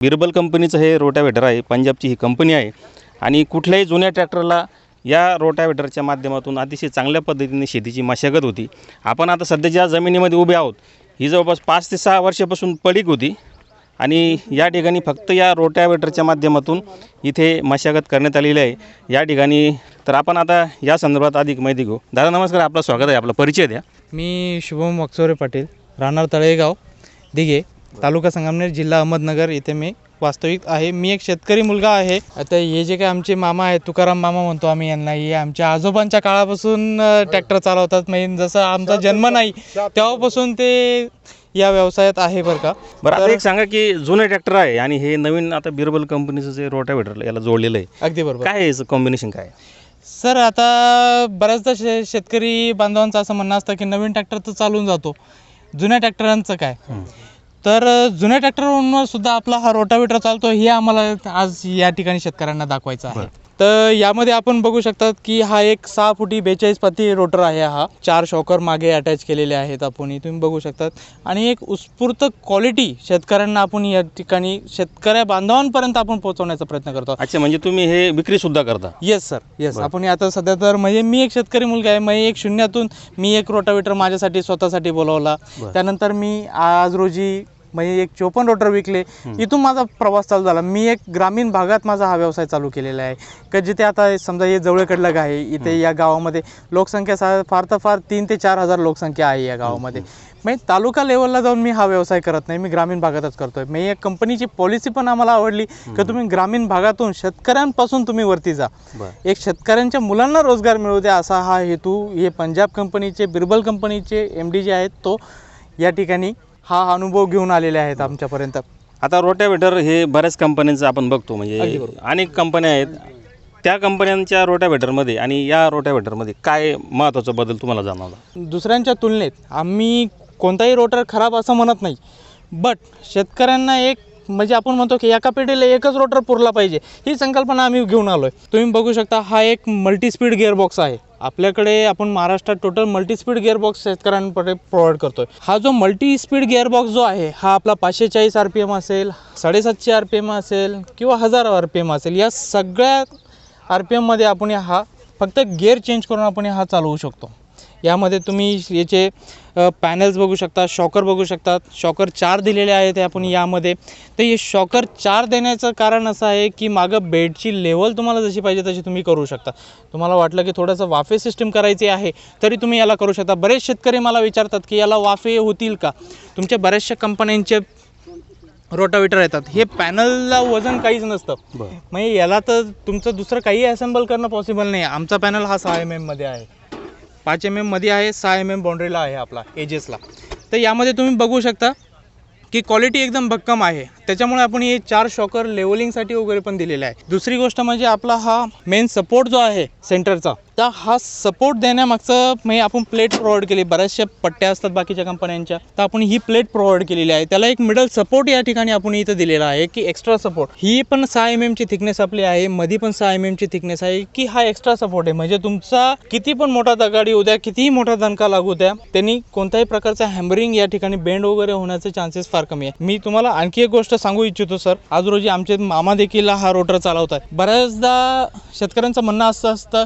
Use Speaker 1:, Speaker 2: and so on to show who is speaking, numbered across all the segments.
Speaker 1: बिरबल कंपनीचं हे रोटावेटर आहे पंजाबची ही कंपनी आहे. आणि कुठल्याही जुन्या ट्रॅक्टरला या रोटावेटरच्या माध्यमातून अतिशय चांगल्या पद्धतीने शेतीची मशागत होती. आपण आता सध्या ज्या जमिनीमध्ये उभे आहोत ही जवळपास पाच ते सहा वर्षापासून पडीक होती. आणि या ठिकाणी फक्त या रोटावेटरच्या माध्यमातून इथे मशागत करण्यात आलेली आहे. या ठिकाणी तर आपण आता या संदर्भात अधिक माहिती घेऊ. दादा नमस्कार. आपलं स्वागत आहे. आपला परिचय द्या.
Speaker 2: मी शुभम वक्सोरे पाटील राहणार तळेगाव दिघे. तालुका संगमनेर जिल्हा अहमदनगर इथे मी वास्तविक आहे. मी एक शेतकरी मुलगा आहे. आता हे जे काही आमचे मामा आहेत तुकाराम मामा म्हणतो आम्ही यांना हे आमच्या आजोबांच्या काळापासून ट्रॅक्टर चालवतात. म्हणजे जसं आमचा जन्म नाही तेव्हापासून ते या व्यवसायात आहे बरं का.
Speaker 1: बरं आता एक सांगा की जुने ट्रॅक्टर आहे आणि हे नवीन आता बिरबल कंपनीचं जे रोटावेटर याला जोडलेलं आहे.
Speaker 2: अगदी बरोबर.
Speaker 1: काय आहे याचं कॉम्बिनेशन काय? आहे?
Speaker 2: सर आता बऱ्याचदा शे शेतकरी बांधवांचं असं म्हणणं असतं की नवीन ट्रॅक्टर तर चालून जातो. जुन्या ट्रॅक्टरांचं काय? तर जुन्या ट्रॅक्टरवरून सुद्धा आपला हा रोटावेटर चालतो हे आम्हाला आज या ठिकाणी शेतकऱ्यांना दाखवायचं आहे. तर यामध्ये आपण बघू शकतात की हा एक सहा फुटी बेचाळीस पाती रोटर आहे हा. चार शॉकर मागे अटॅच केलेले आहेत आपण तुम्ही बघू शकतात. आणि एक उत्स्फूर्त क्वालिटी शेतकऱ्यांना आपण या ठिकाणी शेतकऱ्या बांधवांपर्यंत आपण पोहोचवण्याचा प्रयत्न करतो.
Speaker 1: अच्छा म्हणजे तुम्ही हे विक्री सुद्धा करता?
Speaker 2: Yes sir yes. आपण आता सध्या तर म्हणजे मी एक शेतकरी मुलगा आहे म्हणजे एक शून्यातून मी एक रोटावेटर माझ्यासाठी स्वतःसाठी बोलवला. त्यानंतर मी आज रोजी म्हणजे एक चोपन्न रोटर विकले. इथून माझा प्रवास चालू झाला. मी एक ग्रामीण भागात माझा हा व्यवसाय चालू केलेला आहे. का जिथे आता समजा हे जवळकडलं आहे इथे या गावामध्ये लोकसंख्या सा फार तर फार तीन ते चार हजार लोकसंख्या आहे या गावामध्ये. म्हणजे तालुका लेवलला जाऊन मी हा व्यवसाय करत नाही. मी ग्रामीण भागातच करतोय. मी एक कंपनीची पॉलिसी पण आम्हाला आवडली. की तुम्ही ग्रामीण भागातून शेतकऱ्यांपासून तुम्ही वरती जा. एक शेतकऱ्यांच्या मुलांना रोजगार मिळू द्या असा हा हेतू हे पंजाब कंपनीचे बिरबल कंपनीचे एम डी जे आहेत तो या ठिकाणी हा अनुभव घेऊन आलेले आहेत आमच्यापर्यंत.
Speaker 1: आता रोटावेटर हे बऱ्याच कंपन्यांचं आपण बघतो म्हणजे. अनेक कंपन्या आहेत. त्या कंपन्यांच्या रोटावेटरमध्ये आणि या रोटावेटरमध्ये काय महत्त्वाचा बदल तुम्हाला जाणवला?
Speaker 2: दुसऱ्यांच्या तुलनेत आम्ही कोणताही रोटर खराब असं म्हणत नाही बट शेतकऱ्यांना एक म्हणजे आपण म्हणतो की एका पिढीला एकच रोटर पुरला पाहिजे. ही संकल्पना आम्ही घेऊन आलो आहे तुम्ही बघू शकता हा एक मल्टीस्पीड गिअरबॉक्स आहे. आपल्याकडे आपण महाराष्ट्रात टोटल मल्टीस्पीड गिअरबॉक्स शेतकऱ्यांकडे प्रोव्हाइड करतोय. हा जो मल्टीस्पीड गिअरबॉक्स जो आहे हा आपला पाचशे चाळीस आर पी एम असेल साडेसातशे आर पी एम असेल किंवा हजार आर पी एम असेल या सगळ्या आर पी एममध्ये आपण हा फक्त गिअर चेंज करून आपण हा चालवू शकतो. यामध्ये तुम्ही याचे पॅनल्स बघू शकता शॉकर बघू शकतात शॉकर चार दिलेले आहेत आपण यामध्ये. तर हे शॉकर चार देण्याचं कारण असं आहे की मागं बेडची लेवल तुम्हाला जशी पाहिजे तशी तुम्ही करू शकता. तुम्हाला वाटलं की थोडंसं वाफे सिस्टीम करायची आहे तरी तुम्ही याला करू शकता. बरेच शेतकरी मला विचारतात की याला वाफे होतील का? तुमच्या बऱ्याचशा कंपन्यांचे रोटावेटर येतात. हे पॅनलला वजन काहीच नसतं. म्हणजे याला तर तुमचं दुसरं काही असेंबल करणं पॉसिबल नाही. आमचा पॅनल हा सहा एम एममध्ये आहे. पाच एम एममध्ये आहे सहा एम एम बाउंड्रीला आहे आपला एजेसला तर यामध्ये तुम्ही बघू शकता की क्वालिटी एकदम भक्कम आहे. त्याच्यामुळे आपण हे चार शॉकर लेवलिंगसाठी वगैरे पण दिलेले आहे. दुसरी गोष्ट म्हणजे आपला हा मेन सपोर्ट जो आहे सेंटरचा तर हा सपोर्ट देण्यामागचं म्हणजे आपण प्लेट प्रोव्हाइड केली. बऱ्याचशा पट्ट्या असतात बाकीच्या कंपन्यांच्या तर आपण ही प्लेट प्रोव्हाइड केलेली आहे. त्याला एक मिडल सपोर्ट या ठिकाणी आपण इथं दिलेला आहे की एक्स्ट्रा सपोर्ट ही पण सहा एम एमची थिकनेस आपली आहे. मध्ये पण सहा एम एमची थिकनेस आहे की हा एक्स्ट्रा सपोर्ट आहे. म्हणजे तुमचा किती पण मोठा दगाडी उद्या कितीही मोठा दणका लागू द्या त्यांनी कोणत्याही प्रकारचा हॅमरिंग या ठिकाणी बेंड वगैरे होण्याचे चान्सेस फार कमी आहे. मी तुम्हाला आणखी एक गोष्ट सांगू इच्छितो सर आज रोजी आमचे मामा देखील हा रोटर चालवतात. बऱ्याचदा शेतकऱ्यांचं म्हणणं असं असतं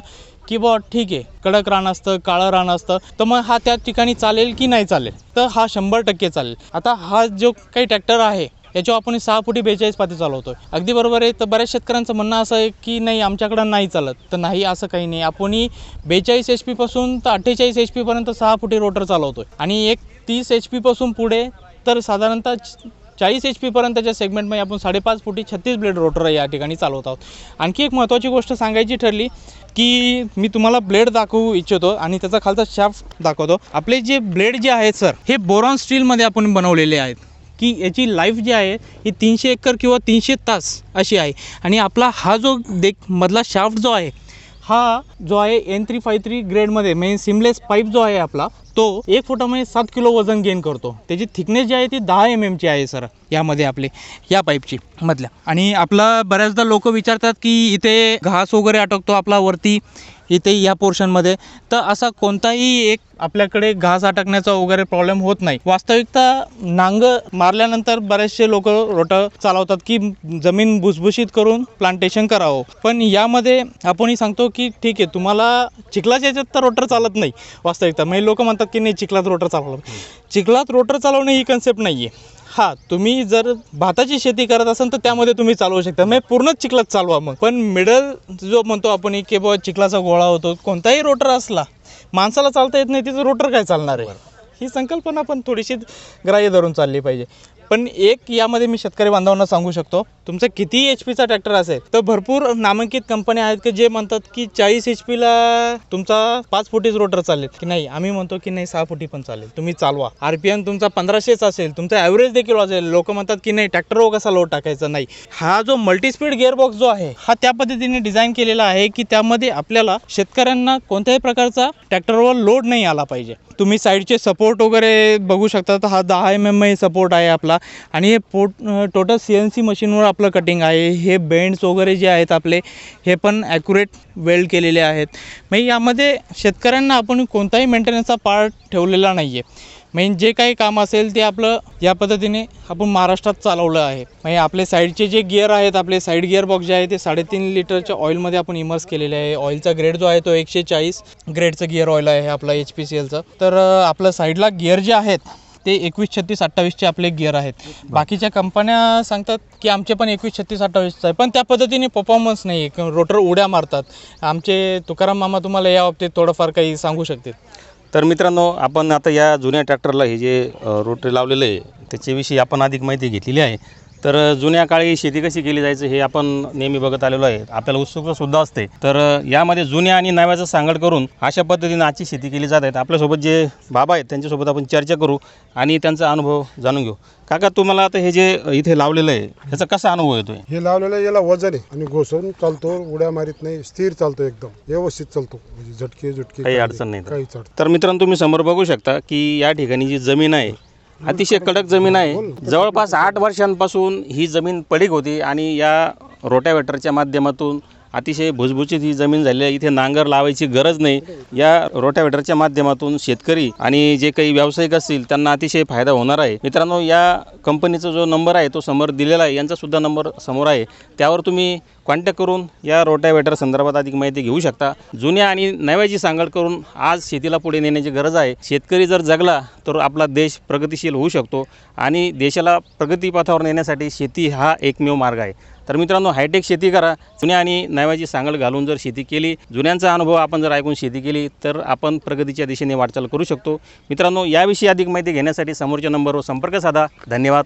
Speaker 2: की बुवा ठीक आहे कडक रान असतं काळं रान असतं तर मग हा त्या ठिकाणी चालेल की नाही चालेल? तर हा शंभर टक्के चालेल. आता हा जो काही ट्रॅक्टर आहे याच्यावर आपण सहा फुटी बेचाळीस पाती चालवतोय. अगदी बरोबर आहे तर बऱ्याच शेतकऱ्यांचं म्हणणं असं आहे की नाही आमच्याकडं नाही चालत. तर नाही असं काही नाही. आपण बेचाळीस एच पीपासून तर अठ्ठेचाळीस एच पीपर्यंत सहा फुटी रोटर चालवतोय. आणि एक तीस एच पीपासून पुढे तर साधारणतः चाळीस एच पीपर्यंतच्या सेगमेंटमध्ये आपण साडेपाच फुटी छत्तीस ब्लेड रोटर या ठिकाणी चालवत आहोत. आणखी एक महत्त्वाची गोष्ट सांगायची ठरली की मी तुम्हाला ब्लेड दाखवू इच्छितो आणि त्याचा खालचा शाफ्ट दाखवतो. आपले जे ब्लेड जे आहेत सर हे बोरॉन स्टीलमध्ये आपण बनवलेले आहेत. की याची लाईफ जी आहे ही तीनशे एकर किंवा तीनशे तास अशी आहे. आणि आपला हा जो देख मधला शाफ्ट जो आहे हा जो आहे एन थ्री फाय थ्री ग्रेडमध्ये म्हणजे सिमलेस पाईप जो आहे आपला तो एक फुटामध्ये सात किलो वजन गेन करतो. त्याची थिकनेस जी आहे ती दहा एम एमची आहे सर यामध्ये आपले या पाईपची मधल्या. आणि आपला बऱ्याचदा लोक विचारतात की इथे घास वगैरे अटकतो आपला वरती. इथे या पोर्शनमध्ये. तर असा कोणताही एक आपल्याकडे घास अटकण्याचा वगैरे प्रॉब्लेम होत नाही. वास्तविकता नांग मारल्यानंतर बरेचसे लोक रोटं चालवतात की जमीन भुसभुशीत करून प्लांटेशन करावं. पण यामध्ये आपणही सांगतो की ठीक आहे तुम्हाला चिखलाच्या याच्यात तर रोटर चालत नाही वास्तविकता. म्हणजे लोक म्हणतात की नाही चिखलात रोटर चालवलं. चिखलात रोटर चालवणं ही कन्सेप्ट नाही आहे हां तुम्ही जर भाताची शेती करत असाल तर त्यामध्ये तुम्ही चालवू शकता. म्हणजे पूर्णच चिखलात चालवा मग. पण मिडल जो म्हणतो आपण की बाबा चिखलाचा गोळा होतो कोणताही रोटर असला माणसाला चालता येत नाही तिथं रोटर काय चालणार आहे? ही संकल्पना पण थोडीशी ग्राह्य धरून चालली पाहिजे. पण एक यामध्ये मी शेतकरी बांधवांना सांगू शकतो तुमचं कितीही एच पीचा ट्रॅक्टर असेल तर भरपूर नामांकित कंपन्या आहेत की जे म्हणतात की चाळीस एच पीला तुमचा पाच फुटीच रोटर चालेल. की नाही आम्ही म्हणतो की नाही सहा फुटी पण चालेल. तुम्ही चालवा. आर पी तुमचा पंधराशेच असेल तुमचा ॲव्हरेज देखील असेल लोक म्हणतात की नाही ट्रॅक्टरवर कसा लोड टाकायचा? नाही. हा जो मल्टीस्पीड गिअरबॉक्स जो आहे हा त्या पद्धतीने डिझाईन केलेला आहे की त्यामध्ये आपल्याला शेतकऱ्यांना कोणत्याही प्रकारचा ट्रॅक्टरवर लोड नाही आला पाहिजे. तुम्ही साईडचे सपोर्ट वगैरे बघू शकता. तर हा दहा एम एम सपोर्ट आहे आपला. आणि हे पोट टोटल सी एन सी मशीनवर आपलं कटिंग आहे. हे बेंड्स वगैरे जे आहेत आपले हे पण ॲक्युरेट वेल्ड केलेले आहेत. मग यामध्ये शेतकऱ्यांना आपण कोणताही मेंटेनन्सचा पार्ट ठेवलेला नाही आहे म्हणजे जे काही काम असेल ते आपलं या पद्धतीने आपण महाराष्ट्रात चालवलं आहे. म्हणजे आपले साईडचे जे गिअर आहेत आपले साईड गिअर बॉक्स जे आहे ते साडेतीन लिटरच्या ऑइलमध्ये आपण इमर्स केलेले आहे. ऑइलचा ग्रेड जो आहे तो एकशे चाळीस ग्रेडचं गिअर ऑइल आहे आपला एच पी सी एलचं तर आपलं साईडला गिअर जे आहेत ते एकवीस छत्तीस अठ्ठावीसचे आपले गिअर आहेत. बाकीच्या कंपन्या सांगतात की आमचे पण एकवीस छत्तीस अठ्ठावीसचं आहे. पण त्या पद्धतीने परफॉर्मन्स नाही आहे रोटर उड्या मारतात. आमचे तुकाराम मामा तुम्हाला या बाबतीत थोडंफार काही सांगू शकतील?
Speaker 1: तर मित्रांनो आपण आता या जुन्या ट्रॅक्टरला हे जे रोटरी लावलेलं आहे त्याच्याविषयी आपण अधिक माहिती घेतलेली आहे. तर जुन्या काळी शेती कशी केली जायचं हे आपण नेहमी बघत आलेलो आहे. आपल्याला उत्सुकता सुद्धा असते. तर यामध्ये जुन्या आणि नव्याचं सांगड करून अशा पद्धतीने आजची शेती केली जात आहेत. आपल्यासोबत जे बाबा आहेत त्यांच्यासोबत आपण चर्चा करू आणि त्यांचा अनुभव जाणून घेऊ. काका तुम्हाला आता हे जे इथे लावलेलं आहे ह्याचा कसा अनुभव येतोय?
Speaker 3: हे लावलेलं याला वजन आहे आणि घोसवून चालतो उड्या मारीत नाही स्थिर चालतो एकदम व्यवस्थित चालतो. म्हणजे झटके झटके
Speaker 1: काही अडचण नाही तर मित्रांनो तुम्ही समोर बघू शकता की या ठिकाणी जी जमीन आहे अतिशय कडक जमीन आहे. जवळपास आठ वर्षांपासून ही जमीन पडीक होती आणि या रोटावेटरच्या माध्यमातून अतिशय भुसभुशीत ही जमीन झाली आहे. इथे नांगर लावायची गरज नाही. या रोटावेटरच्या माध्यमातून शेतकरी आणि जे काही व्यावसायिक असतील त्यांना अतिशय फायदा होणार आहे. मित्रांनो या कंपनीचा जो नंबर आहे तो समोर दिलेला आहे. यांचा सुद्धा नंबर समोर आहे. त्यावर तुम्ही कॉन्टॅक्ट करून या रोटावेटर संदर्भात अधिक माहिती घेऊ शकता. जुन्या आणि नव्याची सांगड करून आज शेतीला पुढे नेण्याची गरज आहे. शेतकरी जर जगला तर आपला देश प्रगतिशील होऊ शकतो आणि देशाला प्रगतीपथावर नेण्यासाठी शेती हा एकमेव मार्ग आहे. तर मित्रांनो हायटेक शेती करा. जुन्या आणि नव्याची सांगड घालून जर शेती केली जुन्यांचा अनुभव आपण जर ऐकून शेती केली तर आपण प्रगतीच्या दिशेने वाटचाल करू शकतो. मित्रांनो याविषयी अधिक माहिती घेण्यासाठी समोरच्या नंबरवर संपर्क साधा. धन्यवाद.